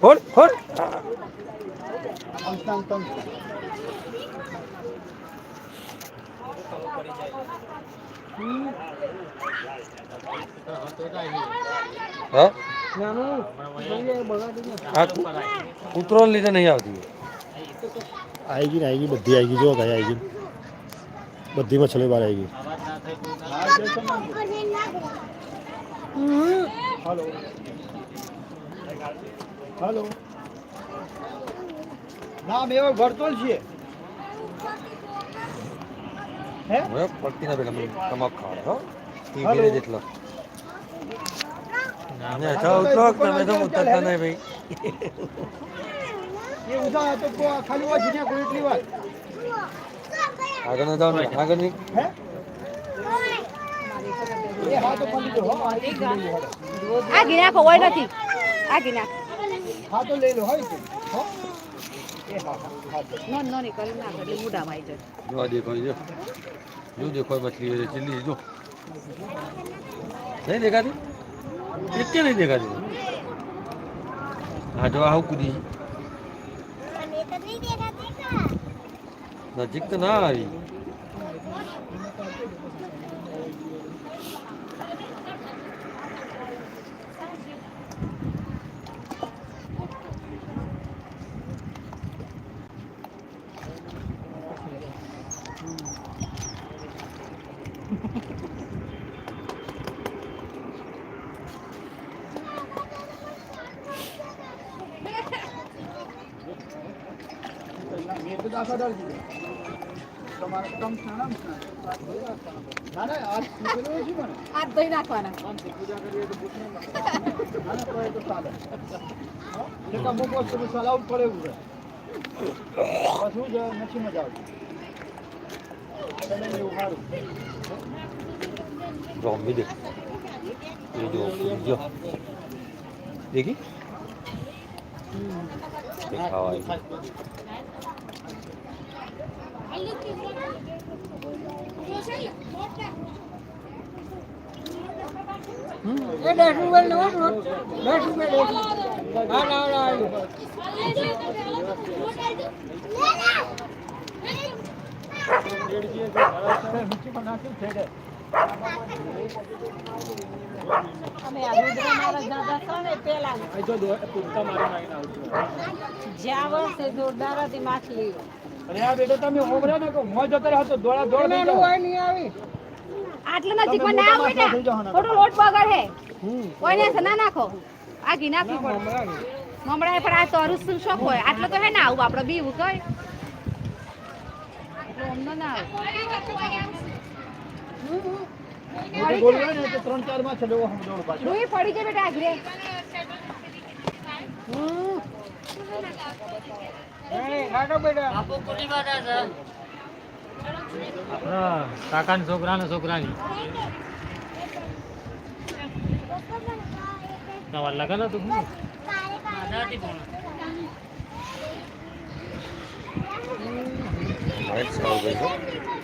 બોલ બોલ કૂતરો લીધે નહીં આવતી. આવી ગઈ આવી ગઈ બધી આવી ગઈ જો ગયા આવી ગઈ બધી મછલી બહાર આएगी હાલો. નામ એવો ભરતોલ છે હે? હવે પડતી ના મને તમાક હો. ટીવી જેટલો. ને અચ્છા ઉતરો તમે તો ઉતરતા નહીં ભાઈ. એ ઉધા તો ખાલી કોઈ એટલી વાત. આગળ ન જાવ આગળ નહીં આ ગિના ખોવાય નથી. આ ગિના હા તો લઈ લો હોય નો નો દેખાતી? એક કે દેખાતી? હા જો આવું કૂદી. Najik kenal. દાખલા ડાળી દીધો. તમારે કમ ખાના ને ખાના. ના ના આ પેલું શું મને આ ધોઈ નાખવાના પૂજા કરીએ તો ભૂખ નહીં લાગે. ના ના તો એ તો ચાલે હો? એટલે અમુક વસ્તુ ચલાવવું પડે એવું છે. પછી જ નથી મજા આવતી તમે એવું સારું zombie देख ये जो जो देखी देखा हुआ है મિક્સીમાં નાખ્યું થઈ જાય અમે આ રુદ્ર મહારાજ દાદા હતા જ્યાં વર્ષે જોરદાર હતી માછલી અરે આ બેટો તમે હોભળ્યા ને મોં જતા તો દોડા દોડ. આટલા નજીકમાં ના કોઈને નાખો. આ ઘી નાખવી પડે. મમરા પણ આ તો અરુસું શોખ હોય. આટલો તો હે ને આવું આપણે બીવું કઈ અમને ના આવે પડી જાય કાકા ને છોકરા ને છોકરાની. તમારે લગન હતું Right, so I'll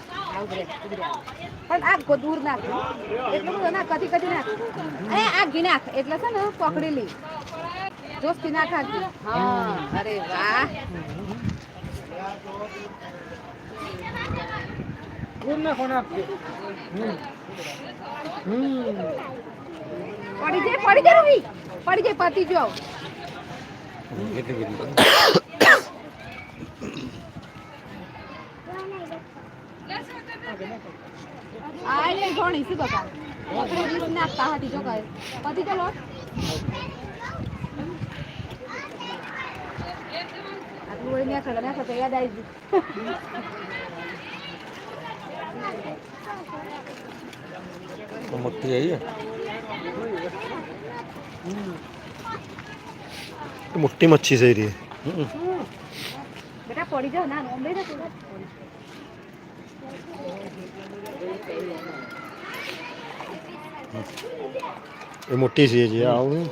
પણ આ ગો- દૂર નાખ. એટલું બધું ના કદી કદી નાખ. અને આ ઘી નાખ. એટલે છે ને પકડી લી જોસ્તી નાખ આ હા. અરે વાહ. પડી જાય પડી જાય પડી જાય પતી જો આ એટલે ઘણી શું બકા આપણે ડીશ નાખતા હતી જો કહે. પછી તો લોટ? આટલું વળી મેં ખડે મેં ખડે યાદ આવી મોટી મચ્છી થઈ રહી બેટા પડી જાવ ના નોંધે ના એ મોટી છે જે આવું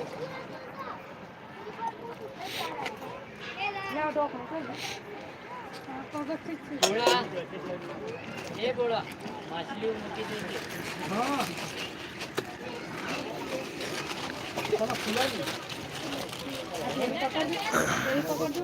પકડજો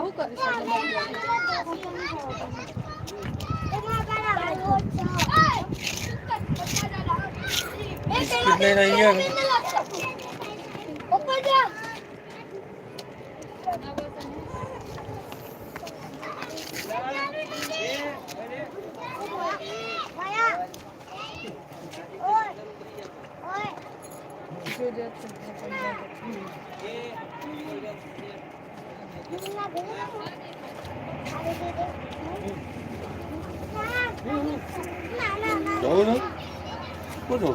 ઉપર જા Yeah. যাব না। কোথাও?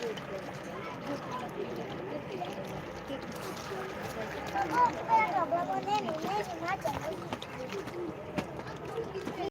Thank you.